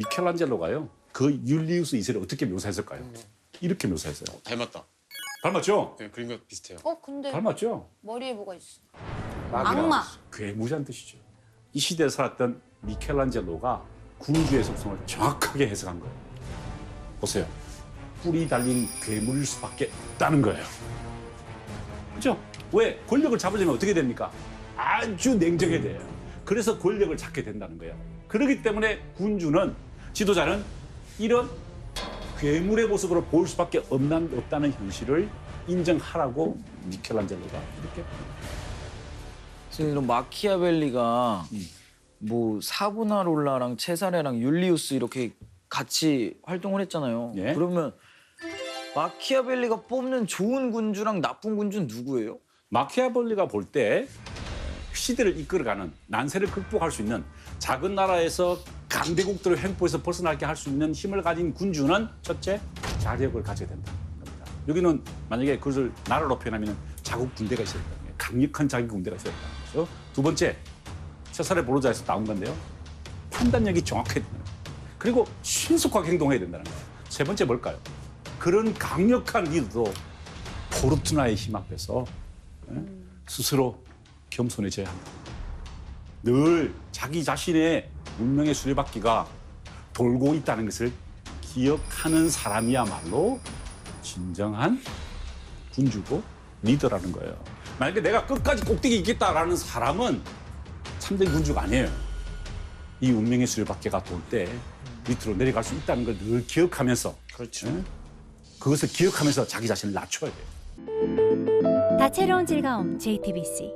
미켈란젤로가요. 그 율리우스 이세를 어떻게 묘사했을까요? 이렇게 묘사했어요. 닮았다. 닮았죠? 네, 그림과 비슷해요. 어 근데 닮았죠? 머리에 뭐가 있어? 악마. 괴무자는 뜻이죠. 이 시대에 살았던 미켈란젤로가 군주의 속성을 정확하게 해석한 거예요. 보세요. 뿔이 달린 괴물일 수밖에 없다는 거예요. 그죠? 왜? 권력을 잡으려면 어떻게 됩니까? 아주 냉정해야 돼요. 그래서 권력을 잡게 된다는 거예요. 그렇기 때문에 군주는, 지도자는 이런 괴물의 모습으로 보일 수밖에 없는, 없다는 현실을 인정하라고 미켈란젤로가 이렇게 선생님 이런 마키아벨리가 음. 뭐 사보나롤라랑 체사레랑 율리우스 이렇게 같이 활동을 했잖아요. 예. 그러면 마키아벨리가 뽑는 좋은 군주랑 나쁜 군주는 누구예요? 마키아벨리가 볼 때 시대를 이끌어가는 난세를 극복할 수 있는 작은 나라에서 강대국들의 횡포에서 벗어나게 할 수 있는 힘을 가진 군주는 첫째 자력을 가져야 된다. 겁니다. 여기는 만약에 그것을 나라로 표현하면 자국 군대가 있어야 된다. 강력한 자국 군대가 있어야 된다. 그래서 두 번째 세살의 보로자에서 나온 건데요. 판단력이 정확해야 된다. 그리고 신속하게 행동해야 된다는 거예요. 세 번째 뭘까요? 그런 강력한 리더도 포르투나의 힘 앞에서 예? 스스로 겸손해져야 한다. 늘 자기 자신의 운명의 수레바퀴가 돌고 있다는 것을 기억하는 사람이야말로 진정한 군주고 리더라는 거예요. 만약에 내가 끝까지 꼭대기 있겠다라는 사람은 참된 군주가 아니에요. 이 운명의 수레바퀴가 돌 때 밑으로 내려갈 수 있다는 걸 늘 기억하면서 그렇죠. 그것을 기억하면서 자기 자신을 낮춰야 돼요. 다채로운 즐거움 JTBC